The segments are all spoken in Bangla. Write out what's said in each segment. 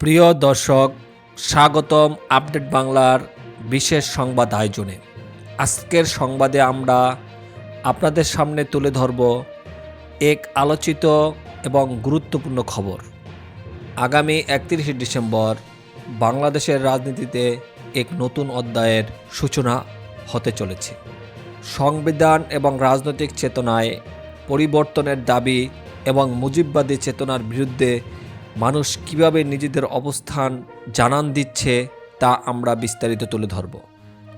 প্রিয় দর্শক, স্বাগতম আপডেট বাংলার বিশেষ সংবাদ আয়োজনে। আজকের সংবাদে আমরা আপনাদের সামনে তুলে ধরব এক আলোচিত এবং গুরুত্বপূর্ণ খবর। আগামী একত্রিশে ডিসেম্বর বাংলাদেশের রাজনীতিতে এক নতুন অধ্যায়ের সূচনা হতে চলেছে। সংবিধান এবং রাজনৈতিক চেতনায় পরিবর্তনের দাবি এবং মুজিববাদী চেতনার বিরুদ্ধে মানুষ কীভাবে নিজেদের অবস্থান জানান দিচ্ছে তা আমরা বিস্তারিত তুলে ধরব।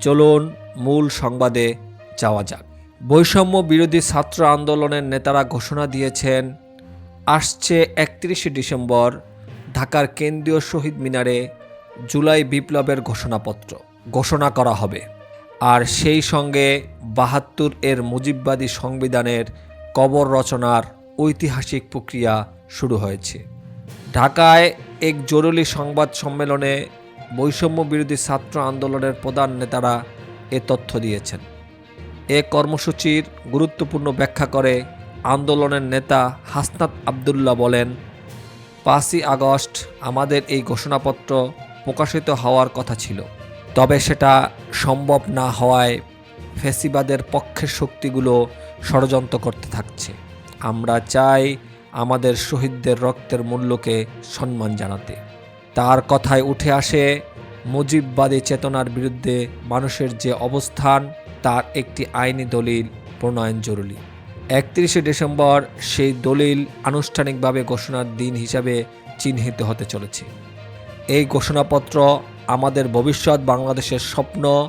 চলুন মূল সংবাদে যাওয়া যাক। বৈষম্য বিরোধী ছাত্র আন্দোলনের নেতারা ঘোষণা দিয়েছেন, আসছে একত্রিশে ডিসেম্বর ঢাকার কেন্দ্রীয় শহীদ মিনারে জুলাই বিপ্লবের ঘোষণাপত্র, ঘোষণা করা হবে। আর সেই সঙ্গে বাহাত্তর এর মুজিববাদী সংবিধানের কবর রচনার ঐতিহাসিক প্রক্রিয়া শুরু হয়েছে। ঢাকায় এক জরুরি সংবাদ সম্মেলনে বৈষম্য বিরোধী ছাত্র আন্দোলনের প্রধান নেতারা এ তথ্য দিয়েছেন। এ কর্মসূচির গুরুত্বপূর্ণ ব্যাখ্যা করে আন্দোলনের নেতা হাসনাত আবদুল্লাহ বলেন, পাঁচই আগস্ট আমাদের এই ঘোষণাপত্র প্রকাশিত হওয়ার কথা ছিল। তবে সেটা সম্ভব না হওয়ায় ফেসিবাদের পক্ষের শক্তিগুলো ষড়যন্ত্র করতে থাকছে। আমরা চাই আমাদের শহীদদের রক্তের মূল্যকে সম্মান জানাতে। তার কথায় উঠে আসে, মুজিববাদী চেতনার বিরুদ্ধে মানুষের যে অবস্থান, তার একটি আইনি দলিল প্রণয়ন জরুরি। একত্রিশে ডিসেম্বর সেই দলিল আনুষ্ঠানিকভাবে ঘোষণার দিন হিসাবে চিহ্নিত হতে চলেছে। এই ঘোষণাপত্র আমাদের ভবিষ্যৎ বাংলাদেশের স্বপ্ন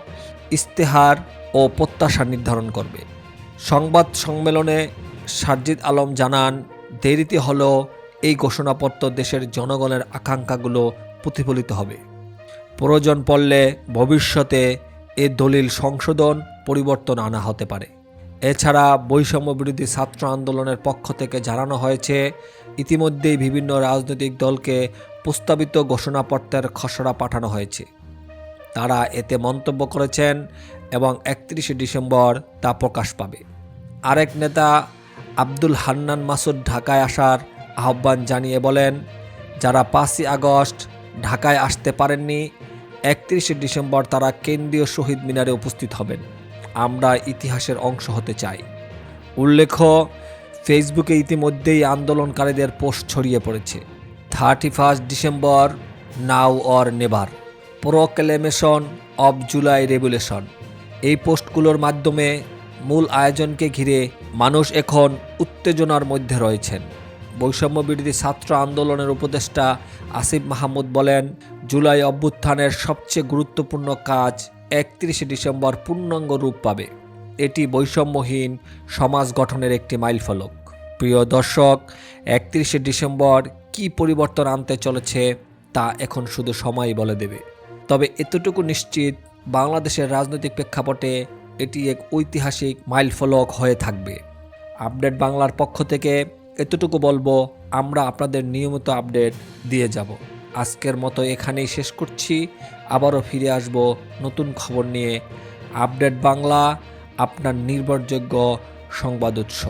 ইস্তেহার ও প্রত্যাশা নির্ধারণ করবে। সংবাদ সম্মেলনে সারজিদ আলম জানান দেরিতে হলেও এই ঘোষণাপত্র দেশের জনগণের আকাঙ্ক্ষাগুলো প্রতিফলিত হবে। প্রয়োজন পড়লে ভবিষ্যতে এ দলিল সংশোধন, পরিবর্তন আনা হতে পারে। এছাড়া বৈষম্য বিরোধী ছাত্র আন্দোলনের পক্ষ থেকে জানানো হয়েছে, ইতিমধ্যেই বিভিন্ন রাজনৈতিক দলকে প্রস্তাবিত ঘোষণাপত্রের খসড়া পাঠানো হয়েছে। তারা এতে মন্তব্য করেছেন এবং একত্রিশে ডিসেম্বর তা প্রকাশ পাবে। আরেক নেতা আব্দুল হান্নান মাসুদ ঢাকায় আসার আহ্বান জানিয়ে বলেন, যারা পাঁচই আগস্ট ঢাকায় আসতে পারেননি, একত্রিশে ডিসেম্বর তারা কেন্দ্রীয় শহীদ মিনারে উপস্থিত হবেন। আমরা ইতিহাসের অংশ হতে চাই। উল্লেখ্য, ফেসবুকে ইতিমধ্যেই আন্দোলনকারীদের পোস্ট ছড়িয়ে পড়েছে। Thirty first December, now or never. Proclamation of July regulation এই পোস্টগুলোর মাধ্যমে মূল আয়োজনকে ঘিরে মানুষ এখন উত্তেজনার মধ্যে রয়েছেন। বৈষম্য বিরোধী ছাত্র আন্দোলনের উপদেষ্টা আসিফ মাহমুদ বলেন, জুলাই অভ্যুত্থানের সবচেয়ে গুরুত্বপূর্ণ কাজ একত্রিশে ডিসেম্বর পূর্ণাঙ্গ রূপ পাবে। এটি বৈষম্যহীন সমাজ গঠনের একটি মাইলফলক। প্রিয় দর্শক, একত্রিশে ডিসেম্বর কি পরিবর্তন আনতে চলেছে তা এখন শুধু সময়ই বলে দেবে। তবে এতটুকু নিশ্চিত বাংলাদেশের রাজনৈতিক প্রেক্ষাপটে এটি এক ঐতিহাসিক মাইলফলক হয়ে থাকবে। আপডেট বাংলার পক্ষ থেকে এতটুকু বলব, আমরা আপনাদের নিয়মিত আপডেট দিয়ে যাব। আজকের মতো এখানেই শেষ করছি। আবারও ফিরে আসব নতুন খবর নিয়ে। আপডেট বাংলা, আপনার নির্ভরযোগ্য সংবাদ উৎস।